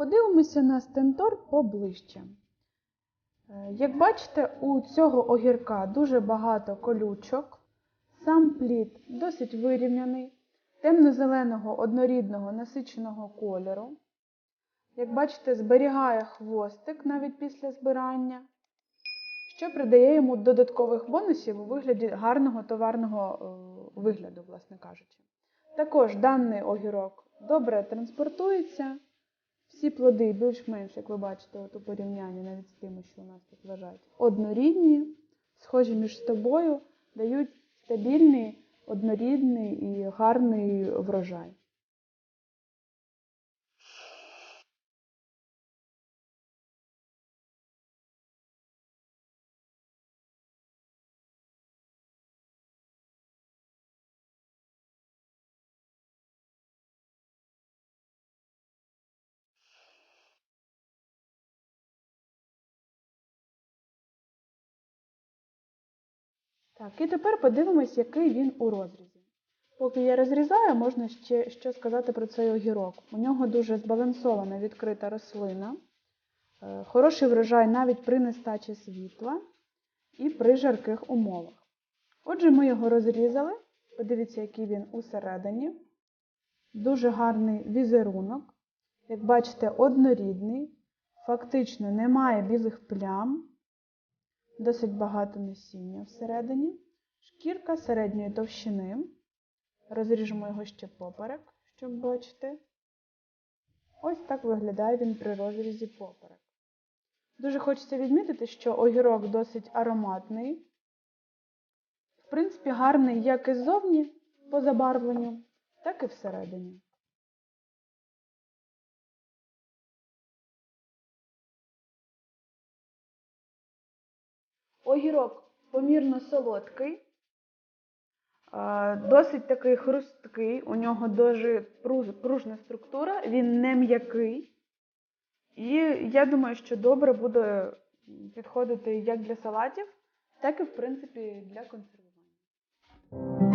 Подивимося на стентор поближче. Е, Як бачите, у цього огірка дуже багато колючок, сам плід досить вирівняний, темно-зеленого однорідного насиченого кольору. Як бачите, зберігає хвостик навіть після збирання, що придає йому додаткових бонусів у вигляді гарного товарного е, вигляду, власне кажучи. Також даний огірок добре транспортується. Всі плоди більш-менш, як ви бачите, от у порівнянні навіть з тими, що у нас тут лежать, однорідні, схожі між собою, дають стабільний, однорідний і гарний врожай. Так, і тепер подивимось, який він у розрізі. Поки я розрізаю, можна ще що сказати про цей огірок. У нього дуже збалансована відкрита рослина, е, хороший врожай навіть при нестачі світла і при жарких умовах. Отже, ми його розрізали. Подивіться, який він усередині. Дуже гарний візерунок. Як бачите, однорідний, фактично немає білих плям. Досить багато насіння всередині. Шкірка середньої товщини. Розріжемо його ще поперек, щоб бачити. Ось так виглядає він при розрізі поперек. Дуже хочеться відмітити, що огірок досить ароматний. В принципі, гарний як і ззовні по забарвленню, так і всередині. Огірок помірно солодкий, досить такий хрусткий, у нього дуже пружна структура, він не м'який. І я думаю, що добре буде підходити як для салатів, так і, в принципі, для консервування.